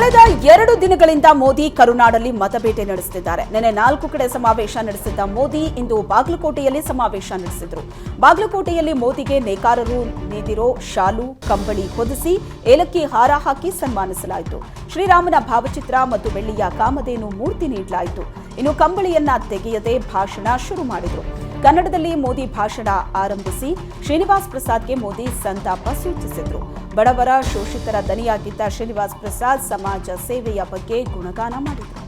ಕಳೆದ ಎರಡು ದಿನಗಳಿಂದ ಮೋದಿ ಕರುನಾಡಲ್ಲಿ ಮತಬೇಟೆ ನಡೆಸುತ್ತಿದ್ದಾರೆ. ನಿನ್ನೆ ನಾಲ್ಕು ಕಡೆ ಸಮಾವೇಶ ನಡೆಸಿದ್ದ ಮೋದಿ ಇಂದು ಬಾಗಲಕೋಟೆಯಲ್ಲಿ ಸಮಾವೇಶ ನಡೆಸಿದರು. ಬಾಗಲಕೋಟೆಯಲ್ಲಿ ಮೋದಿಗೆ ನೇಕಾರರು ನೀಡಿರೋ ಶಾಲು, ಕಂಬಳಿ ಹೊದಿಸಿ ಏಲಕ್ಕಿ ಹಾರ ಹಾಕಿ ಸನ್ಮಾನಿಸಲಾಯಿತು. ಶ್ರೀರಾಮನ ಭಾವಚಿತ್ರ ಮತ್ತು ಬೆಳ್ಳಿಯ ಕಾಮಧೇನು ಮೂರ್ತಿ ನೀಡಲಾಯಿತು. ಇನ್ನು ಕಂಬಳಿಯನ್ನ ತೆಗೆಯದೆ ಭಾಷಣ ಶುರು ಮಾಡಿದರು. ಕನ್ನಡದಲ್ಲಿ ಮೋದಿ ಭಾಷಣ ಆರಂಭಿಸಿ ಶ್ರೀನಿವಾಸ್ ಪ್ರಸಾದ್ಗೆ ಮೋದಿ ಸಂತಾಪ ಸೂಚಿಸಿದ್ರು. ಬಡವರ ಶೋಷಿತರ ದನಿಯಾಗಿದ್ದ ಶ್ರೀನಿವಾಸ್ ಪ್ರಸಾದ್ ಸಮಾಜ ಸೇವೆಯ ಬಗ್ಗೆ ಗುಣಗಾನ ಮಾಡಿದರು.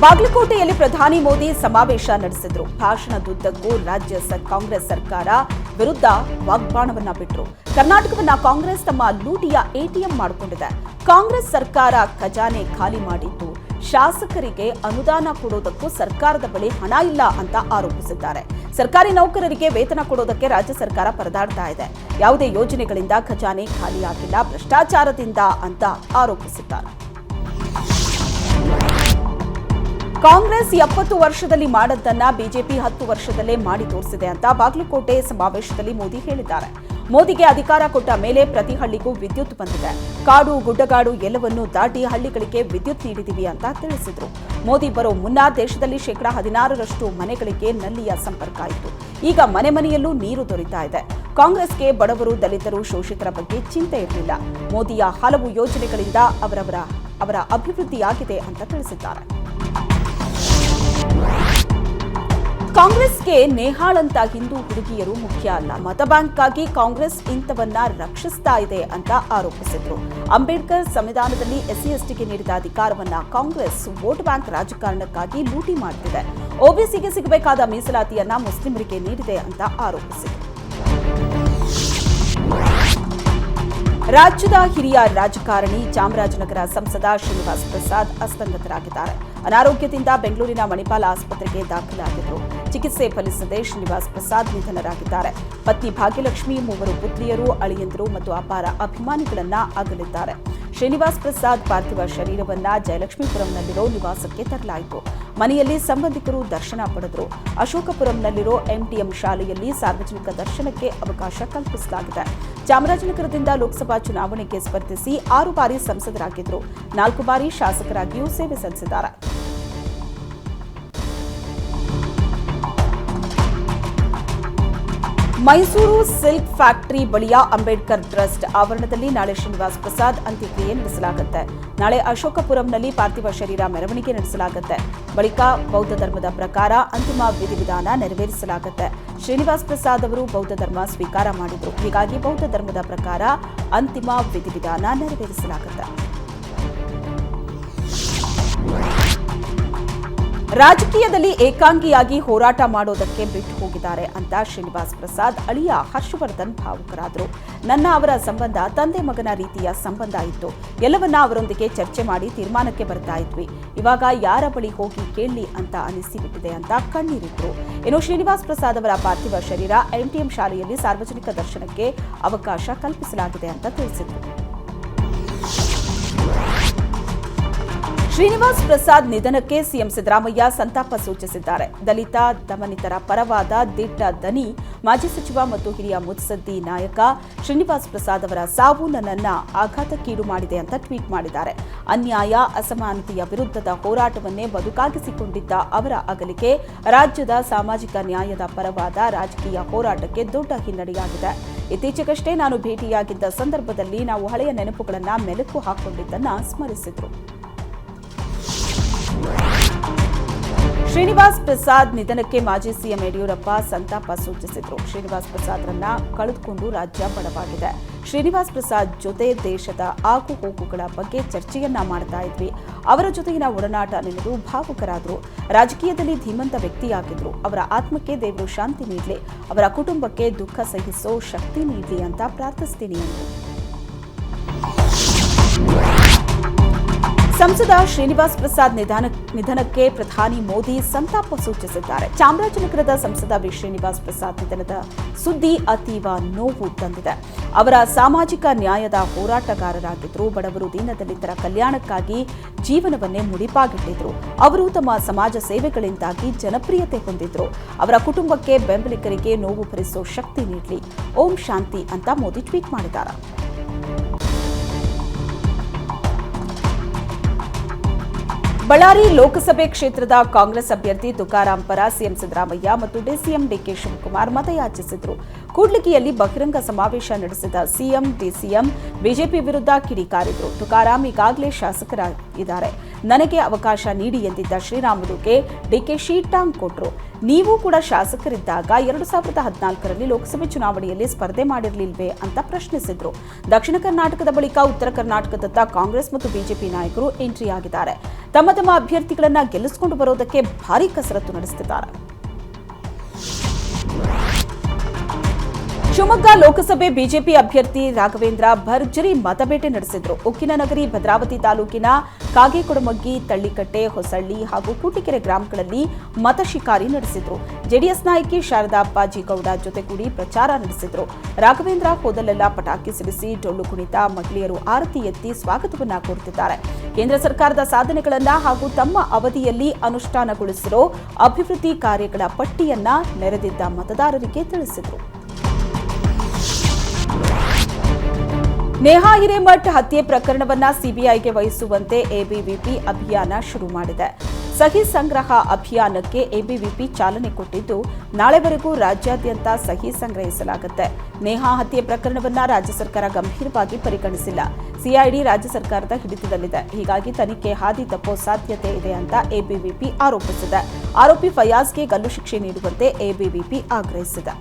ಬಾಗಲಕೋಟೆಯಲ್ಲಿ ಪ್ರಧಾನಿ ಮೋದಿ ಸಮಾವೇಶ ನಡೆಸಿದ್ರು. ಭಾಷಣದುದ್ದಕ್ಕೂ ರಾಜ್ಯ ಕಾಂಗ್ರೆಸ್ ಸರ್ಕಾರ ವಿರುದ್ಧ ವಾಗ್ಬಾಣವನ್ನ ಬಿಟ್ಟರು ಕರ್ನಾಟಕವನ್ನ ಕಾಂಗ್ರೆಸ್ ತಮ್ಮ ಲೂಟಿಯ ಎಟಿಎಂ ಮಾಡಿಕೊಂಡಿದೆ. ಕಾಂಗ್ರೆಸ್ ಸರ್ಕಾರ ಖಜಾನೆ ಖಾಲಿ ಮಾಡಿದ್ದು ಶಾಸಕರಿಗೆ ಅನುದಾನ ಕೊಡೋದಕ್ಕೂ ಸರ್ಕಾರದ ಬಳಿ ಹಣ ಇಲ್ಲ ಅಂತ ಆರೋಪಿಸಿದ್ದಾರೆ. ಸರ್ಕಾರಿ ನೌಕರರಿಗೆ ವೇತನ ಕೊಡೋದಕ್ಕೆ ರಾಜ್ಯ ಸರ್ಕಾರ ಪರದಾಡ್ತಾ ಇದೆ. ಯಾವುದೇ ಯೋಜನೆಗಳಿಂದ ಖಜಾನೆ ಖಾಲಿಯಾಗಿಲ್ಲ, ಭ್ರಷ್ಟಾಚಾರದಿಂದ ಅಂತ ಆರೋಪಿಸಿದ್ದಾರೆ. ಕಾಂಗ್ರೆಸ್ ಎಪ್ಪತ್ತು ವರ್ಷದಲ್ಲಿ ಮಾಡದ್ದನ್ನ ಬಿಜೆಪಿ ಹತ್ತು ವರ್ಷದಲ್ಲೇ ಮಾಡಿ ತೋರಿಸಿದೆ ಅಂತ ಬಾಗಲಕೋಟೆ ಸಮಾವೇಶದಲ್ಲಿ ಮೋದಿ ಹೇಳಿದ್ದಾರೆ. ಮೋದಿಗೆ ಅಧಿಕಾರ ಕೊಟ್ಟ ಮೇಲೆ ಪ್ರತಿ ಹಳ್ಳಿಗೂ ವಿದ್ಯುತ್ ಬಂದಿದೆ. ಕಾಡು, ಗುಡ್ಡಗಾಡು ಎಲ್ಲವನ್ನೂ ದಾಟಿ ಹಳ್ಳಿಗಳಿಗೆ ವಿದ್ಯುತ್ ನೀಡಿದೀವಿ ಅಂತ ತಿಳಿಸಿದರು. ಮೋದಿ ಬರೋ ಮುನ್ನ ದೇಶದಲ್ಲಿ ಶೇಕಡಾ ಹದಿನಾರರಷ್ಟು ಮನೆಗಳಿಗೆ ನಲ್ಲಿಯ ಸಂಪರ್ಕ ಇತ್ತು. ಈಗ ಮನೆ ಮನೆಯಲ್ಲೂ ನೀರು ದೊರೀತಾ ಇದೆ. ಕಾಂಗ್ರೆಸ್ಗೆ ಬಡವರು ದಲಿತರು ಶೋಷಿತರ ಬಗ್ಗೆ ಚಿಂತೆ ಇರಲಿಲ್ಲ. ಮೋದಿಯ ಹಲವು ಯೋಜನೆಗಳಿಂದ ಅವರವರ, ಅವರ ಅಭಿವೃದ್ಧಿಯಾಗಿದೆ ಅಂತ ತಿಳಿಸಿದ್ದಾರೆ. ಕಾಂಗ್ರೆಸ್ಗೆ ನೇಹಾಳಂತ ಹಿಂದೂ ಹುಡುಗಿಯರು ಮುಖ್ಯ ಅಲ್ಲ. ಮತ ಬ್ಯಾಂಕ್ಗಾಗಿ ಕಾಂಗ್ರೆಸ್ ಇಂಥವನ್ನ ರಕ್ಷಿಸ್ತಾ ಇದೆ ಅಂತ ಆರೋಪಿಸಿದ್ರು. ಅಂಬೇಡ್ಕರ್ ಸಂವಿಧಾನದಲ್ಲಿ ಎಸ್ಸಿ ಎಸ್ಟಿಗೆ ನೀಡಿದ ಅಧಿಕಾರವನ್ನ ಕಾಂಗ್ರೆಸ್ ವೋಟ್ ಬ್ಯಾಂಕ್ ರಾಜಕಾರಣಕ್ಕಾಗಿ ಲೂಟಿ ಮಾಡುತ್ತಿದೆ ಒಬಿಸಿಗೆ ಸಿಗಬೇಕಾದ ಮೀಸಲಾತಿಯನ್ನ ಮುಸ್ಲಿಮರಿಗೆ ನೀಡಿದೆ ಅಂತ ಆರೋಪಿಸಿದ್ರು. ರಾಜ್ಯದ ಹಿರಿಯ ರಾಜಕಾರಣಿ ಚಾಮರಾಜನಗರ ಸಂಸದ ಶ್ರೀನಿವಾಸ್ ಪ್ರಸಾದ್ ಅಸ್ತಂಗತರಾಗಿದ್ದಾರೆ ಅನಾರೋಗ್ಯದಿಂದ ಬೆಂಗಳೂರಿನ ಮಣಿಪಾಲ ಆಸ್ಪತ್ರೆಗೆ ದಾಖಲಾಗಿದ್ದರು ಚಿಕಿತ್ಸೆ ಫಲಿಸದೆ ಶ್ರೀನಿವಾಸ್ ಪ್ರಸಾದ್ ನಿಧನರಾಗಿದ್ದಾರೆ. ಪತ್ನಿ ಭಾಗ್ಯಲಕ್ಷ್ಮಿ ಮೂವರು ಪುತ್ರಿಯರು ಅಳಿಯಂದರು ಮತ್ತು ಅಪಾರ ಅಭಿಮಾನಿಗಳನ್ನ ಅಗಲಿದ್ದಾರೆ. ಶ್ರೀನಿವಾಸ್ ಪ್ರಸಾದ್ ಪಾರ್ಥಿವ ಶರೀರವನ್ನ ಜಯಲಕ್ಷ್ಮೀಪುರಂನಲ್ಲಿರೋ ನಿವಾಸಕ್ಕೆ ತರಲಾಯಿತು. ಮನೆಯಲ್ಲಿ ಸಂಬಂಧಿಕರು ದರ್ಶನ ಪಡೆದರು. ಅಶೋಕಪುರಂನಲ್ಲಿರೋ ಎಂಟಿಎಂ ಶಾಲೆಯಲ್ಲಿ ಸಾರ್ವಜನಿಕ ದರ್ಶನಕ್ಕೆ ಅವಕಾಶ ಕಲ್ಪಿಸಲಾಗಿದೆ. ಚಾಮರಾಜನಗರದಿಂದ ಲೋಕಸಭಾ ಚುನಾವಣೆಗೆ ಸ್ಪರ್ಧಿಸಿ ಆರು ಬಾರಿ ಸಂಸದರಾಗಿದ್ದರು. ನಾಲ್ಕು ಬಾರಿ ಶಾಸಕರಾಗಿಯೂ ಸೇವೆ ಸಲ್ಲಿಸಿದ್ದಾರೆ. ಮೈಸೂರು ಸಿಲ್ಕ್ ಫ್ಯಾಕ್ಟರಿ ಬಳಿಯ ಅಂಬೇಡ್ಕರ್ ಟ್ರಸ್ಟ್ ಆವರಣದಲ್ಲಿ ನಾಳೆ ಶ್ರೀನಿವಾಸ್ ಪ್ರಸಾದ್ ಅಂತ್ಯಕ್ರಿಯೆ ನಡೆಸಲಾಗುತ್ತೆ. ನಾಳೆ ಅಶೋಕಪುರಂನಲ್ಲಿ ಪಾರ್ಥಿವ ಶರೀರ ಮೆರವಣಿಗೆ ನಡೆಸಲಾಗುತ್ತೆ. ಬಳಿಕ ಬೌದ್ಧ ಧರ್ಮದ ಪ್ರಕಾರ ಅಂತಿಮ ವಿಧಿವಿಧಾನ ನೆರವೇರಿಸಲಾಗುತ್ತೆ. ಶ್ರೀನಿವಾಸ್ ಪ್ರಸಾದ್ ಅವರು ಬೌದ್ಧ ಧರ್ಮ ಸ್ವೀಕಾರ ಮಾಡಿದರು. ಹೀಗಾಗಿ ಬೌದ್ಧ ಧರ್ಮದ ಪ್ರಕಾರ ಅಂತಿಮ ವಿಧಿವಿಧಾನ ನೆರವೇರಿಸಲಾಗುತ್ತೆ. ರಾಜಕೀಯದಲ್ಲಿ ಏಕಾಂಗಿಯಾಗಿ ಹೋರಾಟ ಮಾಡೋದಕ್ಕೆ ಬಿಟ್ಟು ಹೋಗಿದ್ದಾರೆ ಅಂತ ಶ್ರೀನಿವಾಸ್ ಪ್ರಸಾದ್, ಅಳಿಯ ಹರ್ಷವರ್ಧನ್ ಭಾವುಕರಾದರು. ನನ್ನ ಅವರ ಸಂಬಂಧ, ತಂದೆ ಮಗನ ರೀತಿಯ ಸಂಬಂಧ ಇತ್ತು. ಎಲ್ಲವನ್ನ ಅವರೊಂದಿಗೆ ಚರ್ಚೆ ಮಾಡಿ ತೀರ್ಮಾನಕ್ಕೆ ಬರ್ತಾ ಇದ್ವಿ. ಇವಾಗ ಯಾರ ಬಳಿ ಹೋಗಿ ಕೇಳಲಿ ಅಂತ ಅನಿಸಿಬಿಟ್ಟಿದೆ ಅಂತ ಕಣ್ಣೀರಿದ್ರು ಇನ್ನು ಶ್ರೀನಿವಾಸ್ ಪ್ರಸಾದ್ ಅವರ ಪಾರ್ಥಿವ ಶರೀರ ಎಂಟಿಎಂ ಶಾಲೆಯಲ್ಲಿ ಸಾರ್ವಜನಿಕ ದರ್ಶನಕ್ಕೆ ಅವಕಾಶ ಕಲ್ಪಿಸಲಾಗಿದೆ ಅಂತ ತಿಳಿಸಿದರು. ಶ್ರೀನಿವಾಸ್ ಪ್ರಸಾದ್ ನಿಧನಕ್ಕೆ ಸಿಎಂ ಸಿದ್ದರಾಮಯ್ಯ ಸಂತಾಪ ಸೂಚಿಸಿದ್ದಾರೆ. ದಲಿತ, ದಮನಿತರ ಪರವಾದ ದಿಟ್ಟ ದನಿ, ಮಾಜಿ ಸಚಿವ ಮತ್ತು ಹಿರಿಯ ಮುತ್ಸದ್ದಿ ನಾಯಕ ಶ್ರೀನಿವಾಸ್ ಪ್ರಸಾದ್ ಅವರ ಸಾವು ನನ್ನನ್ನ ಆಘಾತಕ್ಕೀಡು ಮಾಡಿದೆ ಅಂತ ಟ್ವೀಟ್ ಮಾಡಿದ್ದಾರೆ. ಅನ್ಯಾಯ, ಅಸಮಾನತೆಯ ವಿರುದ್ಧದ ಹೋರಾಟವನ್ನೇ ಬದುಕಾಗಿಸಿಕೊಂಡಿದ್ದ ಅವರ ಅಗಲಿಕೆ ರಾಜ್ಯದ ಸಾಮಾಜಿಕ ನ್ಯಾಯದ ಪರವಾದ ರಾಜಕೀಯ ಹೋರಾಟಕ್ಕೆ ದೊಡ್ಡ ಹಿನ್ನಡೆಯಾಗಿದೆ. ಇತ್ತೀಚೆಗಷ್ಟೇ ನಾನು ಭೇಟಿಯಾಗಿದ್ದ ಸಂದರ್ಭದಲ್ಲಿ ನಾವು ಹಳೆಯ ನೆನಪುಗಳನ್ನು ಮೆಲುಕು ಹಾಕೊಂಡಿದ್ದನ್ನು ಸ್ಮರಿಸಿದ್ರು. ಶ್ರೀನಿವಾಸ್ ಪ್ರಸಾದ್ ನಿಧನಕ್ಕೆ ಮಾಜಿ ಸಿಎಂ ಯಡಿಯೂರಪ್ಪ ಸಂತಾಪ ಸೂಚಿಸಿದ್ರು. ಶ್ರೀನಿವಾಸ್ ಪ್ರಸಾದ್ರನ್ನ ಕಳೆದುಕೊಂಡು ರಾಜ್ಯ ಬಡವಾಗಿದೆ. ಶ್ರೀನಿವಾಸ್ ಪ್ರಸಾದ್ ಜೊತೆ ದೇಶದ ಆಗು ಹೋಗುಗಳ ಬಗ್ಗೆ ಚರ್ಚೆಯನ್ನ ಮಾಡ್ತಾ ಇದ್ವಿ. ಅವರ ಜೊತೆಗಿನ ಒಡನಾಟ ನೆನೆದು ಭಾವುಕರಾದರು. ರಾಜಕೀಯದಲ್ಲಿ ಧೀಮಂತ ವ್ಯಕ್ತಿಯಾಗಿದ್ರು. ಅವರ ಆತ್ಮಕ್ಕೆ ದೇವರು ಶಾಂತಿ ನೀಡಲಿ, ಅವರ ಕುಟುಂಬಕ್ಕೆ ದುಃಖ ಸಹಿಸೋ ಶಕ್ತಿ ನೀಡಲಿ ಅಂತ ಪ್ರಾರ್ಥಿಸ್ತೀನಿ ಎಂದರು ಸಂಸದ ಶ್ರೀನಿವಾಸ್ ಪ್ರಸಾದ್ ನಿಧನ ನಿಧನಕ್ಕೆ ಪ್ರಧಾನಿ ಮೋದಿ ಸಂತಾಪ ಸೂಚಿಸಿದ್ದಾರೆ. ಚಾಮರಾಜನಗರದ ಸಂಸದ ವಿ. ಶ್ರೀನಿವಾಸ್ ಪ್ರಸಾದ್ ನಿಧನದ ಸುದ್ದಿ ಅತೀವ ನೋವು ತಂದಿದೆ. ಅವರ ಸಾಮಾಜಿಕ ನ್ಯಾಯದ ಹೋರಾಟಗಾರರಾಗಿದ್ದರು. ಬಡವರು ದೀನದಲಿತರ ಕಲ್ಯಾಣಕ್ಕಾಗಿ ಜೀವನವನ್ನೇ ಮುಡಿಪಾಗಿಟ್ಟಿದ್ರು. ಅವರು ತಮ್ಮ ಸಮಾಜ ಸೇವೆಗಳಿಂದಾಗಿ ಜನಪ್ರಿಯತೆ ಹೊಂದಿದ್ರು. ಅವರ ಕುಟುಂಬಕ್ಕೆ ಬೆಂಬಲಿಗರಿಗೆ ನೋವು ಭರಿಸೋ ಶಕ್ತಿ ನೀಡಲಿ. ಓಂ ಶಾಂತಿ ಅಂತ ಮೋದಿ ಟ್ವೀಟ್ ಮಾಡಿದ್ದಾರೆ. ಬಳ್ಳಾರಿ ಲೋಕಸಭೆ ಕ್ಷೇತ್ರದ ಕಾಂಗ್ರೆಸ್ ಅಭ್ಯರ್ಥಿ ತುಕಾರಾಂ ಪರ ಸಿಎಂ ಸಿದ್ದರಾಮಯ್ಯ ಮತ್ತು ಡಿಸಿಎಂ ಡಿಕೆ ಶಿವಕುಮಾರ್ ಮತಯಾಚಿಸಿದರು. ಕೂಡ್ಲಿಗಿಯಲ್ಲಿ ಬಹಿರಂಗ ಸಮಾವೇಶ ನಡೆಸಿದ ಸಿಎಂ, ಡಿಸಿಎಂ, ಬಿಜೆಪಿ ವಿರುದ್ಧ ಕಿಡಿಕಾರಿದರು ತುಕಾರಾಂ ಈಗಾಗಲೇ ಶಾಸಕರಾಗಿದ್ದಾರೆ. ನನಗೆ ಅವಕಾಶ ನೀಡಿ ಎಂದಿದ್ದ ಶ್ರೀರಾಮುಲುಗೆ ಡಿಕೆಶಿ ಟಾಂಗ್ ಕೊಟ್ರು. ನೀವು ಕೂಡ ಶಾಸಕರಿದ್ದಾಗ ಎರಡು ಸಾವಿರದ ಹದಿನಾಲ್ಕರಲ್ಲಿ ಲೋಕಸಭೆ ಚುನಾವಣೆಯಲ್ಲಿ ಸ್ಪರ್ಧೆ ಮಾಡಿರಲಿಲ್ವೇ ಅಂತ ಪ್ರಶ್ನಿಸಿದ್ರು. ದಕ್ಷಿಣ ಕರ್ನಾಟಕದ ಬಳಿಕ ಉತ್ತರ ಕರ್ನಾಟಕದತ್ತ ಕಾಂಗ್ರೆಸ್ ಮತ್ತು ಬಿಜೆಪಿ ನಾಯಕರು ಎಂಟ್ರಿ ಆಗಿದ್ದಾರೆ. ತಮ್ಮ ತಮ್ಮ ಅಭ್ಯರ್ಥಿಗಳನ್ನ ಗೆಲ್ಲಿಸಿಕೊಂಡು ಬರೋದಕ್ಕೆ ಭಾರಿ ಕಸರತ್ತು ನಡೆಸುತ್ತಿದ್ದಾರೆ. ಶಿವಮೊಗ್ಗ ಲೋಕಸಭೆ ಬಿಜೆಪಿ ಅಭ್ಯರ್ಥಿ ರಾಘವೇಂದ್ರ ಭರ್ಜರಿ ಮತಬೇಟೆ ನಡೆಸಿದ್ರು. ಉಕ್ಕಿನನಗರಿ, ಭದ್ರಾವತಿ ತಾಲೂಕಿನ ಕಾಗೇಕೊಡಮಗ್ಗಿ, ತಳ್ಳಿಕಟ್ಟೆ, ಹೊಸಳ್ಳಿ ಹಾಗೂ ಕೂಟಿಕೆರೆ ಗ್ರಾಮಗಳಲ್ಲಿ ಮತ ಶಿಕಾರಿ ನಡೆಸಿದ್ರು. ಜೆಡಿಎಸ್ ನಾಯಕಿ ಶಾರದಾ ಅಪ್ಪಾಜಿಗೌಡ ಜೊತೆಗೂಡಿ ಪ್ರಚಾರ ನಡೆಸಿದ್ರು. ರಾಘವೇಂದ್ರ ಹೋದಲ್ಲೆಲ್ಲ ಪಟಾಕಿ ಸಿಡಿಸಿ ಡೊಳ್ಳು ಕುಣಿತ, ಮಹಿಳೆಯರು ಆರತಿ ಎತ್ತಿ ಸ್ವಾಗತವನ್ನ ಕೋರುತ್ತಿದ್ದಾರೆ. ಕೇಂದ್ರ ಸರ್ಕಾರದ ಸಾಧನೆಗಳನ್ನ ಹಾಗೂ ತಮ್ಮ ಅವಧಿಯಲ್ಲಿ ಅನುಷ್ಠಾನಗೊಳಿಸಿರೋ ಅಭಿವೃದ್ಧಿ ಕಾರ್ಯಗಳ ಪಟ್ಟಿಯನ್ನ ನೆರೆದಿದ್ದ ಮತದಾರರಿಗೆ ತಿಳಿಸಿದರು. ನೇಹಾ ಹಿರೇಮಠ್ ಹತ್ಯೆ ಪ್ರಕರಣವನ್ನ ಸಿಬಿಐಗೆ ವಹಿಸುವಂತೆ ಎಬಿವಿಪಿ ಅಭಿಯಾನ ಶುರು ಮಾಡಿದೆ. ಸಹಿ ಸಂಗ್ರಹ ಅಭಿಯಾನಕ್ಕೆ ಎಬಿವಿಪಿ ಚಾಲನೆ ಕೊಟ್ಟಿದ್ದು, ನಾಳೆವರೆಗೂ ರಾಜ್ಯಾದ್ಯಂತ ಸಹಿ ಸಂಗ್ರಹಿಸಲಾಗುತ್ತೆ. ನೇಹಾ ಹತ್ಯೆ ಪ್ರಕರಣವನ್ನ ರಾಜ್ಯ ಸರ್ಕಾರ ಗಂಭೀರವಾಗಿ ಪರಿಗಣಿಸಿಲ್ಲ. ಸಿಐಡಿ ರಾಜ್ಯ ಸರ್ಕಾರದ ಹಿಡಿತದಲ್ಲಿದೆ. ಹೀಗಾಗಿ ತನಿಖೆ ಹಾದಿ ತಪ್ಪೋ ಸಾಧ್ಯತೆ ಇದೆ ಅಂತ ಎಬಿವಿಪಿ ಆರೋಪಿಸಿದೆ. ಆರೋಪಿ ಫಯಾಜ್ಗೆ ಗಲ್ಲು ಶಿಕ್ಷೆ ನೀಡುವಂತೆ ಎಬಿವಿಪಿ ಆಗ್ರಹಿಸಿದೆ.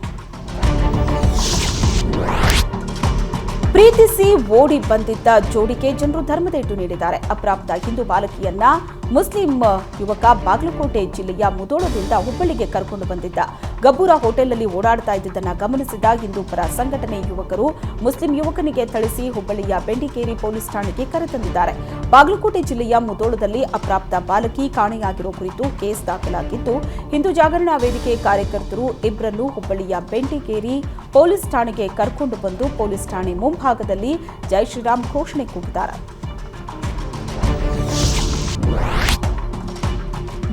ಪ್ರೀತಿಸಿ ಓಡಿ ಬಂದಿದ್ದ ಜೋಡಿಗೆ ಜನರು ಧರ್ಮದೇಟು ನೀಡಿದ್ದಾರೆ. ಅಪ್ರಾಪ್ತ ಹಿಂದೂ ಬಾಲಕಿಯನ್ನ ಮುಸ್ಲಿಂ ಯುವಕ ಬಾಗಲಕೋಟೆ ಜಿಲ್ಲೆಯ ಮುದೋಳದಿಂದ ಹುಬ್ಬಳ್ಳಿಗೆ ಕರ್ಕೊಂಡು ಬಂದಿದ್ದ. ಗಬ್ಬೂರ ಹೋಟೆಲ್ನಲ್ಲಿ ಓಡಾಡ್ತಾ ಇದ್ದುದನ್ನು ಗಮನಿಸಿದ ಹಿಂದೂ ಪರ ಸಂಘಟನೆ ಯುವಕರು ಮುಸ್ಲಿಂ ಯುವಕನಿಗೆ ಥಳಿಸಿ ಹುಬ್ಬಳ್ಳಿಯ ಬೆಂಡಿಕೇರಿ ಪೊಲೀಸ್ ಠಾಣೆಗೆ ಕರೆತಂದಿದ್ದಾರೆ ಬಾಗಲಕೋಟೆ ಜಿಲ್ಲೆಯ ಮುದೋಳದಲ್ಲಿ ಅಪ್ರಾಪ್ತ ಬಾಲಕಿ ಕಾಣೆಯಾಗಿರೋ ಕುರಿತು ಕೇಸ್ ದಾಖಲಾಗಿದ್ದು, ಹಿಂದೂ ಜಾಗರಣಾ ವೇದಿಕೆ ಕಾರ್ಯಕರ್ತರು ಇಬ್ಬರನ್ನು ಹುಬ್ಬಳ್ಳಿಯ ಬೆಂಡಿಕೇರಿ ಪೊಲೀಸ್ ಠಾಣೆಗೆ ಕರ್ಕೊಂಡು ಬಂದು ಪೊಲೀಸ್ ಠಾಣೆ ಮುಂಭಾಗದಲ್ಲಿ ಜೈ ಶ್ರೀರಾಮ್ ಘೋಷಣೆ ಕೂಗಿದ್ದಾರೆ.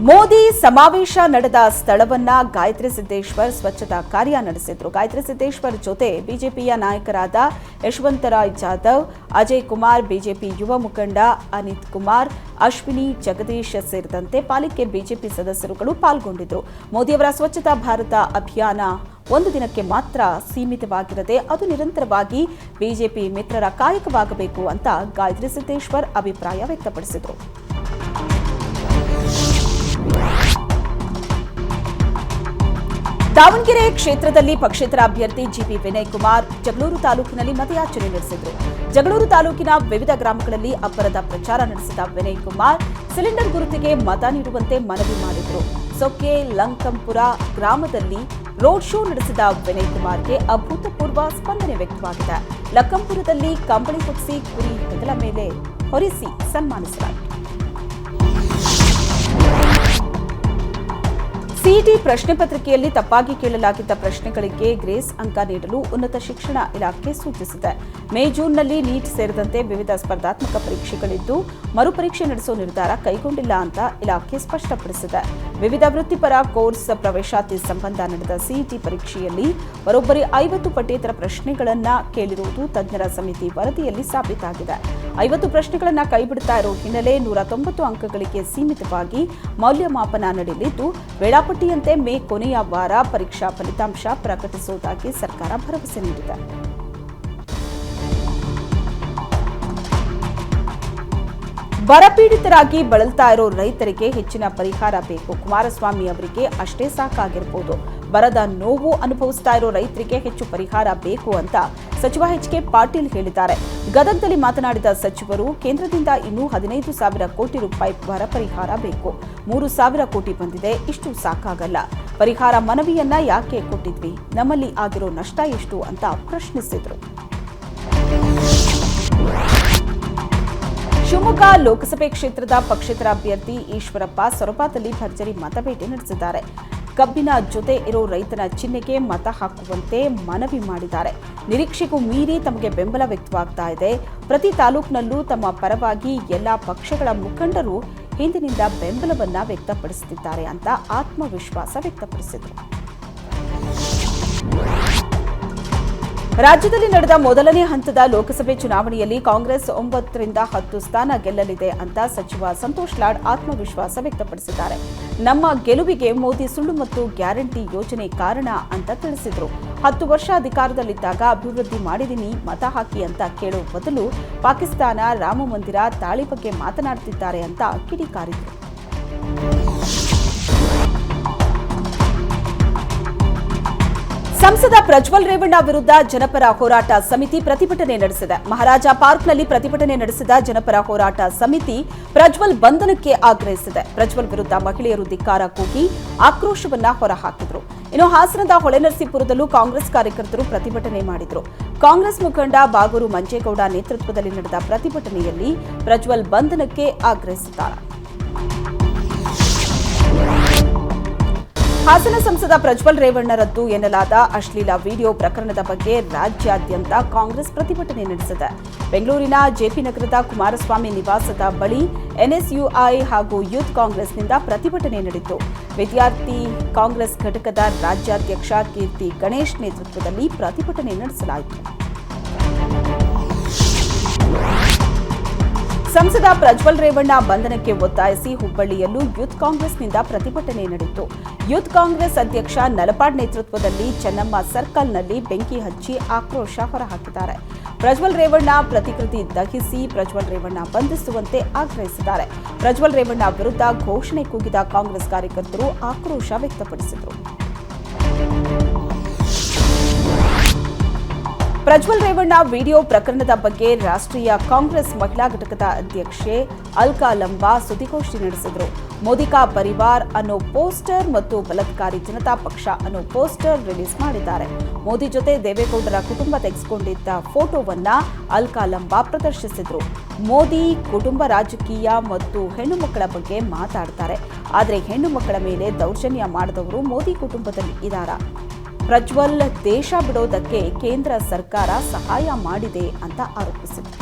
ಮೋದಿ ಸಮಾವೇಶ ನಡೆದ ಸ್ಥಳವನ್ನ ಗಾಯತ್ರಿ ಸಿದ್ದೇಶ್ವರ್ ಸ್ವಚ್ಛತಾ ಕಾರ್ಯ ನಡೆಸಿದ್ರು. ಗಾಯತ್ರಿ ಸಿದ್ದೇಶ್ವರ್ ಜೊತೆ ಬಿಜೆಪಿಯ ನಾಯಕರಾದ ಯಶವಂತರಾಯ್ ಜಾಧವ್, ಅಜಯ್ ಕುಮಾರ್ ಬಿಜೆಪಿ ಯುವ ಮುಖಂಡ ಅನಿತ್ ಕುಮಾರ್, ಅಶ್ವಿನಿ, ಜಗದೀಶ್ ಸೇರಿದಂತೆ ಪಾಲಿಕೆ ಬಿಜೆಪಿ ಸದಸ್ಯರುಗಳು ಪಾಲ್ಗೊಂಡಿದ್ರು. ಮೋದಿಯವರ ಸ್ವಚ್ಛತಾ ಭಾರತ ಅಭಿಯಾನ ಒಂದು ದಿನಕ್ಕೆ ಮಾತ್ರ ಸೀಮಿತವಾಗಿರದೆ ಅದು ನಿರಂತರವಾಗಿ ಬಿಜೆಪಿ ಮಿತ್ರರ ಕಾಯಕವಾಗಬೇಕು ಅಂತ ಗಾಯತ್ರಿ ಸಿದ್ದೇಶ್ವರ್ ಅಭಿಪ್ರಾಯ ವ್ಯಕ್ತಪಡಿಸಿದರು. ದಾವಣಗೆರೆ ಕ್ಷೇತ್ರದಲ್ಲಿ ಪಕ್ಷೇತರ ಅಭ್ಯರ್ಥಿ ಜಿಪಿ ವಿನಯ್ ಕುಮಾರ್ ಜಗಳೂರು ತಾಲೂಕಿನಲ್ಲಿ ಮತಯಾಚನೆ ನಡೆಸಿದರು. ಜಗಳೂರು ತಾಲೂಕಿನ ವಿವಿಧ ಗ್ರಾಮಗಳಲ್ಲಿ ಅಬ್ಬರದ ಪ್ರಚಾರ ನಡೆಸಿದ ವಿನಯ್ ಕುಮಾರ್ ಸಿಲಿಂಡರ್ ಗುರುತಿಗೆ ಮತ ನೀಡುವಂತೆ ಮನವಿ ಮಾಡಿದರು. ಸೊಕ್ಕೆ, ಲಂಕಂಪುರ ಗ್ರಾಮದಲ್ಲಿ ರೋಡ್ ಶೋ ನಡೆಸಿದ ವಿನಯ್ ಕುಮಾರ್ಗೆ ಅಭೂತಪೂರ್ವ ಸ್ಪಂದನೆ ವ್ಯಕ್ತವಾಗಿದೆ. ಲಕ್ಕಂಪುರದಲ್ಲಿ ಕಂಬಳಿ ಹೊತ್ತಿಸಿ ಕುರಿ ಹೆಗಲ ಮೇಲೆ ಹೊರಿಸಿ ಸನ್ಮಾನಿಸಲಾಯಿತು. ಸಿಇಟಿ ಪ್ರಶ್ನೆ ಪತ್ರಿಕೆಯಲ್ಲಿ ತಪ್ಪಾಗಿ ಕೇಳಲಾಗಿದ್ದ ಪ್ರಶ್ನೆಗಳಿಗೆ ಗ್ರೇಸ್ ಅಂಕ ನೀಡಲು ಉನ್ನತ ಶಿಕ್ಷಣ ಇಲಾಖೆ ಸೂಚಿಸಿದೆ. ಮೇ ಜೂನ್ನಲ್ಲಿ ನೀಟ್ ಸೇರಿದಂತೆ ವಿವಿಧ ಸ್ಪರ್ಧಾತ್ಮಕ ಪರೀಕ್ಷೆಗಳಿದ್ದು, ಮರುಪರೀಕ್ಷೆ ನಡೆಸುವ ನಿರ್ಧಾರ ಕೈಗೊಂಡಿಲ್ಲ ಅಂತ ಇಲಾಖೆ ಸ್ಪಷ್ಟಪಡಿಸಿದೆ. ವಿವಿಧ ವೃತ್ತಿಪರ ಕೋರ್ಸ್ ಪ್ರವೇಶಾತಿ ಸಂಬಂಧ ನಡೆದ ಸಿಇಟಿ ಪರೀಕ್ಷೆಯಲ್ಲಿ ಬರೋಬ್ಬರಿ ಐವತ್ತು ಪಠ್ಯೇತರ ಪ್ರಶ್ನೆಗಳನ್ನು ಕೇಳಿರುವುದು ತಜ್ಞರ ಸಮಿತಿ ವರದಿಯಲ್ಲಿ ಸಾಬೀತಾಗಿದೆ. ಐವತ್ತು ಪ್ರಶ್ನೆಗಳನ್ನು ಕೈಬಿಡುತ್ತಾ ಇರುವ ಹಿನ್ನೆಲೆ ನೂರ ತೊಂಬತ್ತು ಅಂಕಗಳಿಗೆ ಸೀಮಿತವಾಗಿ ಮೌಲ್ಯಮಾಪನ ನಡೆಯಲಿದ್ದು ವೇಳಾಪಟ್ಟಿಯಂತೆ ಮೇ ಕೊನೆಯ ವಾರ ಪರೀಕ್ಷಾ ಫಲಿತಾಂಶ ಪ್ರಕಟಿಸುವುದಾಗಿ ಸರ್ಕಾರ ಭರವಸೆ ನೀಡಿದೆ. ಬರಪೀಡಿತರಾಗಿ ಬಳಲ್ತಾ ಇರೋ ರೈತರಿಗೆ ಹೆಚ್ಚಿನ ಪರಿಹಾರ ಬೇಕು. ಕುಮಾರಸ್ವಾಮಿ ಅವರಿಗೆ ಅಷ್ಟೇ ಸಾಕಾಗಿರ್ಬೋದು. ಬರದ ನೋವು ಅನುಭವಿಸ್ತಾ ಇರೋ ರೈತರಿಗೆ ಹೆಚ್ಚು ಪರಿಹಾರ ಬೇಕು ಅಂತ ಸಚಿವ ಎಚ್ ಕೆ ಪಾಟೀಲ್ ಹೇಳಿದ್ದಾರೆ. ಗದಗದಲ್ಲಿ ಮಾತನಾಡಿದ ಸಚಿವರು, ಕೇಂದ್ರದಿಂದ ಇನ್ನೂ ಹದಿನೈದು ಸಾವಿರ ಕೋಟಿ ರೂಪಾಯಿ ಬರ ಪರಿಹಾರ ಬೇಕು. ಮೂರು ಸಾವಿರ ಕೋಟಿ ಬಂದಿದೆ, ಇಷ್ಟು ಸಾಕಾಗಲ್ಲ. ಪರಿಹಾರ ಮನವಿಯನ್ನ ಯಾಕೆ ಕೊಟ್ಟಿದ್ವಿ? ನಮ್ಮಲ್ಲಿ ಆಗಿರೋ ನಷ್ಟ ಎಷ್ಟು ಅಂತ ಪ್ರಶ್ನಿಸಿದರು. ಶಿವಮೊಗ್ಗ ಲೋಕಸಭೆ ಕ್ಷೇತ್ರದ ಪಕ್ಷೇತರ ಅಭ್ಯರ್ಥಿ ಈಶ್ವರಪ್ಪ ಸೊರಬದಲ್ಲಿ ಭರ್ಜರಿ ಮತಭೇಟಿ ನಡೆಸಿದ್ದಾರೆ. ಕಬ್ಬಿನ ಜೊತೆ ಇರೋ ರೈತನ ಚಿಹ್ನೆಗೆ ಮತ ಹಾಕುವಂತೆ ಮನವಿ ಮಾಡಿದ್ದಾರೆ. ನಿರೀಕ್ಷೆಗೂ ಮೀರಿ ತಮಗೆ ಬೆಂಬಲ ವ್ಯಕ್ತವಾಗ್ತಾ ಇದೆ. ಪ್ರತಿ ತಾಲೂಕಿನಲ್ಲೂ ತಮ್ಮ ಪರವಾಗಿ ಎಲ್ಲ ಪಕ್ಷಗಳ ಮುಖಂಡರು ಹಿಂದಿನಿಂದ ಬೆಂಬಲವನ್ನ ವ್ಯಕ್ತಪಡಿಸುತ್ತಿದ್ದಾರೆ ಅಂತ ಆತ್ಮವಿಶ್ವಾಸ ವ್ಯಕ್ತಪಡಿಸಿದರು. ರಾಜ್ಯದಲ್ಲಿ ನಡೆದ ಮೊದಲನೇ ಹಂತದ ಲೋಕಸಭೆ ಚುನಾವಣೆಯಲ್ಲಿ ಕಾಂಗ್ರೆಸ್ ಒಂಬತ್ತರಿಂದ ಹತ್ತು ಸ್ಥಾನ ಗೆಲ್ಲಲಿದೆ ಅಂತ ಸಚಿವ ಸಂತೋಷ್ ಲಾಡ್ ಆತ್ಮವಿಶ್ವಾಸ ವ್ಯಕ್ತಪಡಿಸಿದ್ದಾರೆ. ನಮ್ಮ ಗೆಲುವಿಗೆ ಮೋದಿ ಸುಳ್ಳು ಮತ್ತು ಗ್ಯಾರಂಟಿ ಯೋಜನೆ ಕಾರಣ ಅಂತ ತಿಳಿಸಿದರು. ಹತ್ತು ವರ್ಷ ಅಧಿಕಾರದಲ್ಲಿದ್ದಾಗ ಅಭಿವೃದ್ಧಿ ಮಾಡಿದೀನಿ, ಮತ ಹಾಕಿ ಅಂತ ಕೇಳುವ ಬದಲು ಪಾಕಿಸ್ತಾನ ರಾಮಮಂದಿರ ತಾಳಿ ಬಗ್ಗೆ ಮಾತನಾಡುತ್ತಿದ್ದಾರೆ ಅಂತ ಕಿಡಿಕಾರಿದರು. ಸಂಸದ ಪ್ರಜ್ವಲ್ ರೇವಣ್ಣ ವಿರುದ್ಧ ಜನಪರ ಹೋರಾಟ ಸಮಿತಿ ಪ್ರತಿಭಟನೆ ನಡೆಸಿದೆ. ಮಹಾರಾಜ ಪಾರ್ಕ್ನಲ್ಲಿ ಪ್ರತಿಭಟನೆ ನಡೆಸಿದ ಜನಪರ ಹೋರಾಟ ಸಮಿತಿ ಪ್ರಜ್ವಲ್ ಬಂಧನಕ್ಕೆ ಆಗ್ರಹಿಸಿದೆ. ಪ್ರಜ್ವಲ್ ವಿರುದ್ಧ ಮಹಿಳೆಯರು ಧಿಕ್ಕಾರ ಕೂಗಿ ಆಕ್ರೋಶವನ್ನ ಹೊರಹಾಕಿದ್ರು. ಇನ್ನು ಹಾಸನದ ಹೊಳೆನರಸೀಪುರದಲ್ಲೂ ಕಾಂಗ್ರೆಸ್ ಕಾರ್ಯಕರ್ತರು ಪ್ರತಿಭಟನೆ ಮಾಡಿದರು. ಕಾಂಗ್ರೆಸ್ ಮುಖಂಡ ಬಾಗೂರು ಮಂಜೇಗೌಡ ನೇತೃತ್ವದಲ್ಲಿ ನಡೆದ ಪ್ರತಿಭಟನೆಯಲ್ಲಿ ಪ್ರಜ್ವಲ್ ಬಂಧನಕ್ಕೆ ಆಗ್ರಹಿಸಿದ್ದಾರೆ. ಹಾಸನ ಸಂಸದ ಪ್ರಜ್ವಲ್ ರೇವಣ್ಣರದ್ದು ಎನ್ನಲಾದ ಅಶ್ಲೀಲ ವಿಡಿಯೋ ಪ್ರಕರಣದ ಬಗ್ಗೆ ರಾಜ್ಯಾದ್ಯಂತ ಕಾಂಗ್ರೆಸ್ ಪ್ರತಿಭಟನೆ ನಡೆಸಿದೆ. ಬೆಂಗಳೂರಿನ ಜೆಪಿ ನಗರದ ಕುಮಾರಸ್ವಾಮಿ ನಿವಾಸದ ಬಳಿ ಎನ್ಎಸ್ಯುಐ ಹಾಗೂ ಯೂತ್ ಕಾಂಗ್ರೆಸ್ನಿಂದ ಪ್ರತಿಭಟನೆ ನಡೆಯಿತು. ವಿದ್ಯಾರ್ಥಿ ಕಾಂಗ್ರೆಸ್ ಘಟಕದ ರಾಜ್ಯಾಧ್ಯಕ್ಷ ಕೀರ್ತಿ ಗಣೇಶ್ ನೇತೃತ್ವದಲ್ಲಿ ಪ್ರತಿಭಟನೆ ನಡೆಸಲಾಯಿತು. ಸಂಸದ ಪ್ರಜ್ವಲ್ ರೇವಣ್ಣ ಬಂಧನಕ್ಕೆ ಒತ್ತಾಯಿಸಿ ಹುಬ್ಬಳ್ಳಿಯಲ್ಲೂ ಯೂತ್ ಕಾಂಗ್ರೆಸ್ನಿಂದ ಪ್ರತಿಭಟನೆ ನಡೆಯಿತು. ಯೂತ್ ಕಾಂಗ್ರೆಸ್ ಅಧ್ಯಕ್ಷ ನಲಪಾಡ್ ನೇತೃತ್ವದಲ್ಲಿ ಚೆನ್ನಮ್ಮ ಸರ್ಕಲ್ನಲ್ಲಿ ಬೆಂಕಿ ಹಚ್ಚಿ ಆಕ್ರೋಶ ಹೊರಹಾಕಿದ್ದಾರೆ. ಪ್ರಜ್ವಲ್ ರೇವಣ್ಣ ಪ್ರತಿಕೃತಿ ದಹಿಸಿ ಪ್ರಜ್ವಲ್ ರೇವಣ್ಣ ಬಂಧಿಸುವಂತೆ ಆಗ್ರಹಿಸಿದ್ದಾರೆ. ಪ್ರಜ್ವಲ್ ರೇವಣ್ಣ ವಿರುದ್ಧ ಘೋಷಣೆ ಕೂಗಿದ ಕಾಂಗ್ರೆಸ್ ಕಾರ್ಯಕರ್ತರು ಆಕ್ರೋಶ ವ್ಯಕ್ತಪಡಿಸಿದರು. ಪ್ರಜ್ವಲ್ ರೇವಣ್ಣ ವಿಡಿಯೋ ಪ್ರಕರಣದ ಬಗ್ಗೆ ರಾಷ್ಟ್ರೀಯ ಕಾಂಗ್ರೆಸ್ ಮಹಿಳಾ ಘಟಕದ ಅಧ್ಯಕ್ಷೆ ಅಲ್ಕಾ ಲಂಬಾ ಸುದ್ದಿಗೋಷ್ಠಿ ನಡೆಸಿದರು. ಮೋದಿಕಾ ಪರಿವಾರ್ ಅನ್ನೋ ಪೋಸ್ಟರ್ ಮತ್ತು ಬಲತ್ಕಾರಿ ಜನತಾ ಪಕ್ಷ ಅನ್ನೋ ಪೋಸ್ಟರ್ ರಿಲೀಸ್ ಮಾಡಿದ್ದಾರೆ. ಮೋದಿ ಜೊತೆ ದೇವೇಗೌಡರ ಕುಟುಂಬ ತೆಗೆಸಿಕೊಂಡಿದ್ದ ಫೋಟೋವನ್ನ ಅಲ್ಕಾ ಲಂಬಾ ಪ್ರದರ್ಶಿಸಿದ್ರು. ಮೋದಿ ಕುಟುಂಬ ರಾಜಕೀಯ ಮತ್ತು ಹೆಣ್ಣು ಮಕ್ಕಳ ಬಗ್ಗೆ ಮಾತಾಡ್ತಾರೆ. ಆದರೆ ಹೆಣ್ಣು ಮಕ್ಕಳ ಮೇಲೆ ದೌರ್ಜನ್ಯ ಮಾಡಿದವರು ಮೋದಿ ಕುಟುಂಬದಲ್ಲಿ ಇದ್ದಾರ ಪ್ರಜ್ವಲ್ ದೇಶ ಬಿಡೋದಕ್ಕೆ ಕೇಂದ್ರ ಸರ್ಕಾರ ಸಹಾಯ ಮಾಡಿದೆ ಅಂತ ಆರೋಪಿಸಿದರು.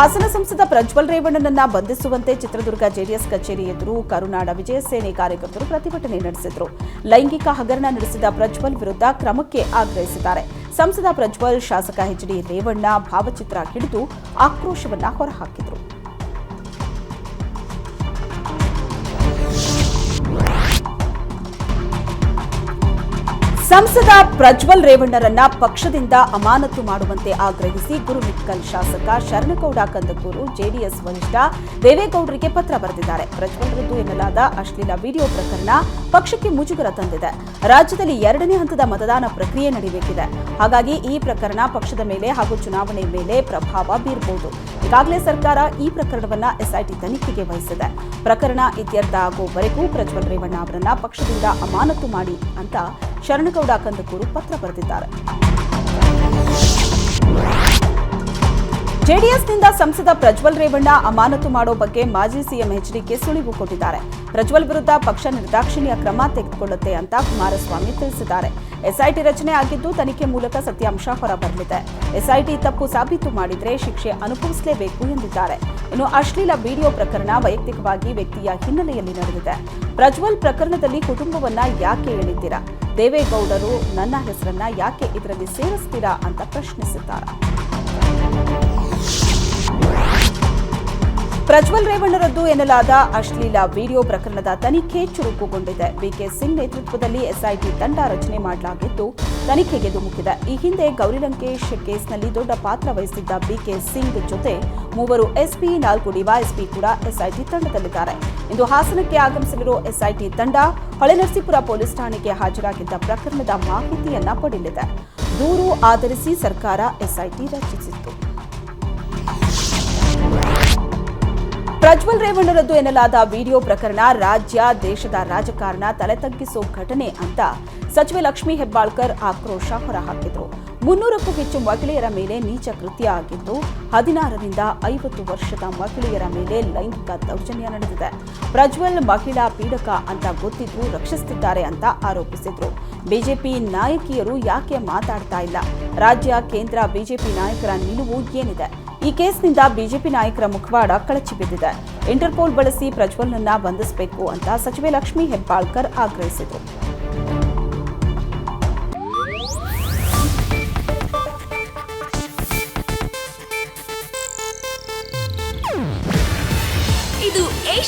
ಹಾಸನ ಸಂಸದ ಪ್ರಜ್ವಲ್ ರೇವಣ್ಣನನ್ನ ಬಂಧಿಸುವಂತೆ ಚಿತ್ರದುರ್ಗ ಜೆಡಿಎಸ್ ಕಚೇರಿ ಎದುರು ಕರುನಾಡ ವಿಜಯಸೇನೆ ಕಾರ್ಯಕರ್ತರು ಪ್ರತಿಭಟನೆ ನಡೆಸಿದರು. ಲೈಂಗಿಕ ಹಗರಣ ನಡೆಸಿದ ಪ್ರಜ್ವಲ್ ವಿರುದ್ಧ ಕ್ರಮಕ್ಕೆ ಆಗ್ರಹಿಸಿದ್ದಾರೆ. ಸಂಸದ ಪ್ರಜ್ವಲ್, ಶಾಸಕ ಎಚ್ ಡಿ ರೇವಣ್ಣ ಭಾವಚಿತ್ರ ಹಿಡಿದು ಆಕ್ರೋಶವನ್ನ ಹೊರಹಾಕಿದರು. ಸಂಸದ ಪ್ರಜ್ವಲ್ ರೇವಣ್ಣರನ್ನ ಪಕ್ಷದಿಂದ ಅಮಾನತು ಮಾಡುವಂತೆ ಆಗ್ರಹಿಸಿ ಗುರುಮಿಕ್ಕಲ್ ಶಾಸಕ ಶರಣಗೌಡ ಕಂದಕೂರು ಜೆಡಿಎಸ್ ವರಿಷ್ಠ ದೇವೇಗೌಡರಿಗೆ ಪತ್ರ ಬರೆದಿದ್ದಾರೆ. ಪ್ರಜ್ವಲ್ ರದ್ದು ಎನ್ನಲಾದ ಅಶ್ಲೀಲ ವಿಡಿಯೋ ಪ್ರಕರಣ ಪಕ್ಷಕ್ಕೆ ಮುಜುಗರ ತಂದಿದೆ. ರಾಜ್ಯದಲ್ಲಿ ಎರಡನೇ ಹಂತದ ಮತದಾನ ಪ್ರಕ್ರಿಯೆ ನಡೆಯಬೇಕಿದೆ ಹಾಗಾಗಿ ಈ ಪ್ರಕರಣ ಪಕ್ಷದ ಮೇಲೆ ಹಾಗೂ ಚುನಾವಣೆ ಮೇಲೆ ಪ್ರಭಾವ ಬೀರಬಹುದು ಈಗಾಗಲೇ ಸರ್ಕಾರ ಈ ಪ್ರಕರಣವನ್ನ ಎಸ್ಐಟಿ ತನಿಖೆಗೆ ವಹಿಸಿದೆ. ಪ್ರಕರಣ ಇತ್ಯರ್ಥ ಆಗುವವರೆಗೂ ಪ್ರಜ್ವಲ್ ರೇವಣ್ಣ ಅವರನ್ನ ಪಕ್ಷದಿಂದ ಅಮಾನತು ಮಾಡಿ ಅಂತ ಶರಣಗೌಡ ಕಂದಕೂರು ಪತ್ರ ಬರೆದಿದ್ದಾರೆ. ಜೆಡಿಎಸ್ನಿಂದ ಸಂಸದ ಪ್ರಜ್ವಲ್ ರೇವಣ್ಣ ಅಮಾನತು ಮಾಡೋ ಬಗ್ಗೆ ಮಾಜಿ ಸಿಎಂ ಎಚ್ಡಿಕೆ ಸುಳಿವು ಕೊಟ್ಟಿದ್ದಾರೆ. ಪ್ರಜ್ವಲ್ ವಿರುದ್ಧ ಪಕ್ಷ ನಿರ್ದಾಕ್ಷಿಣ್ಯ ಕ್ರಮ ತೆಗೆದುಕೊಳ್ಳುತ್ತೆ ಅಂತ ಕುಮಾರಸ್ವಾಮಿ ತಿಳಿಸಿದ್ದಾರೆ. ಎಸ್ಐಟಿ ರಚನೆ ಆಗಿದ್ದು ತನಿಖೆ ಮೂಲಕ ಸತ್ಯಾಂಶ ಹೊರಬರಲಿದೆ. ಎಸ್ಐಟಿ ತಪ್ಪು ಸಾಬೀತು ಮಾಡಿದರೆ ಶಿಕ್ಷೆ ಅನುಭವಿಸಲೇಬೇಕು ಎಂದಿದ್ದಾರೆ. ಇನ್ನು ಅಶ್ಲೀಲ ವಿಡಿಯೋ ಪ್ರಕರಣ ವೈಯಕ್ತಿಕವಾಗಿ ವ್ಯಕ್ತಿಯ ಹಿನ್ನೆಲೆಯಲ್ಲಿ ನಡೆದಿದೆ. ಪ್ರಜ್ವಲ್ ಪ್ರಕರಣದಲ್ಲಿ ಕುಟುಂಬವನ್ನ ಯಾಕೆ ಹೇಳಿದ್ದೀರಾ ದೇವೇಗೌಡರು ನನ್ನ ಹೆಸರನ್ನ ಯಾಕೆ ಇದರಲ್ಲಿ ಸೇರಿಸ್ತೀರಾ ಅಂತ ಪ್ರಶ್ನಿಸಿದ್ದಾರೆ. ಪ್ರಜ್ವಲ್ ರೇವಣ್ಣರದ್ದು ಎನ್ನಲಾದ ಅಶ್ಲೀಲ ವಿಡಿಯೋ ಪ್ರಕರಣದ ತನಿಖೆ ಚುರುಕುಗೊಂಡಿದೆ. ಬಿಕೆ ಸಿಂಗ್ ನೇತೃತ್ವದಲ್ಲಿ ಎಸ್ಐಟಿ ತಂಡ ರಚನೆ ಮಾಡಲಾಗಿದ್ದು ತನಿಖೆಗೆ ಧುಮುಕಿದೆ ಈ ಹಿಂದೆ ಗೌರಿ ಲಂಕೇಶ್ ಕೇಸ್ನಲ್ಲಿ ದೊಡ್ಡ ಪಾತ್ರ ವಹಿಸಿದ್ದ ಬಿಕೆ ಸಿಂಗ್ ಜೊತೆ ಮೂವರು ಎಸ್ಪಿ, ನಾಲ್ಕು ಡಿವೈಎಸ್ಪಿ ಕೂಡ ಎಸ್ಐಟಿ ತಂಡದಲ್ಲಿದ್ದಾರೆ. ಇಂದು ಹಾಸನಕ್ಕೆ ಆಗಮಿಸಲಿರುವ ಎಸ್ಐಟಿ ತಂಡ ಹೊಳೆನರಸೀಪುರ ಪೊಲೀಸ್ ಠಾಣೆಗೆ ಹಾಜರಾಗಿದ್ದ ಪ್ರಕರಣದ ಮಾಹಿತಿಯನ್ನ ಪಡೆಯಲಿದೆ. ದೂರು ಆಧರಿಸಿ ಸರ್ಕಾರ ಎಸ್ಐಟಿ ರಚಿಸಿತ್ತು. ಪ್ರಜ್ವಲ್ ರೇವಣ್ಣರದ್ದು ಎನ್ನಲಾದ ವಿಡಿಯೋ ಪ್ರಕರಣ ರಾಜ್ಯ, ದೇಶದ ರಾಜಕಾರಣ ತಲೆ ತಗ್ಗಿಸೋ ಘಟನೆ ಅಂತ ಸಚಿವೆ ಲಕ್ಷ್ಮೀ ಹೆಬ್ಬಾಳ್ಕರ್ ಆಕ್ರೋಶ ಹೊರಹಾಕಿದ್ರು. ಮುನ್ನೂರಕ್ಕೂ ಹೆಚ್ಚು ಮಹಿಳೆಯರ ಮೇಲೆ ನೀಚ ಕೃತ್ಯ ಆಗಿದ್ದು, ಹದಿನಾರರಿಂದ ಐವತ್ತು ವರ್ಷದ ಮಹಿಳೆಯರ ಮೇಲೆ ಲೈಂಗಿಕ ದೌರ್ಜನ್ಯ ನಡೆದಿದೆ. ಪ್ರಜ್ವಲ್ ಮಹಿಳಾ ಪೀಡಕ ಅಂತ ಗೊತ್ತಿದ್ದು ರಕ್ಷಿಸುತ್ತಿದ್ದಾರೆ ಅಂತ ಆರೋಪಿಸಿದ್ರು. ಬಿಜೆಪಿ ನಾಯಕಿಯರು ಯಾಕೆ ಮಾತಾಡ್ತಾ ಇಲ್ಲ? ರಾಜ್ಯ, ಕೇಂದ್ರ ಬಿಜೆಪಿ ನಾಯಕರ ನಿಲುವು ಏನಿದೆ? ಈ ಕೇಸ್ನಿಂದ ಬಿಜೆಪಿ ನಾಯಕರ ಮುಖವಾಡ ಕಳಚಿ ಬಿದ್ದಿದೆ. ಇಂಟರ್ಪೋಲ್ ಬಳಸಿ ಪ್ರಜ್ವಲ್ನನ್ನ ಬಂಧಿಸಬೇಕು ಅಂತ ಸಚಿವೆ ಲಕ್ಷ್ಮೀ ಹೆಬ್ಬಾಳ್ಕರ್ ಆಗ್ರಹಿಸಿದರು.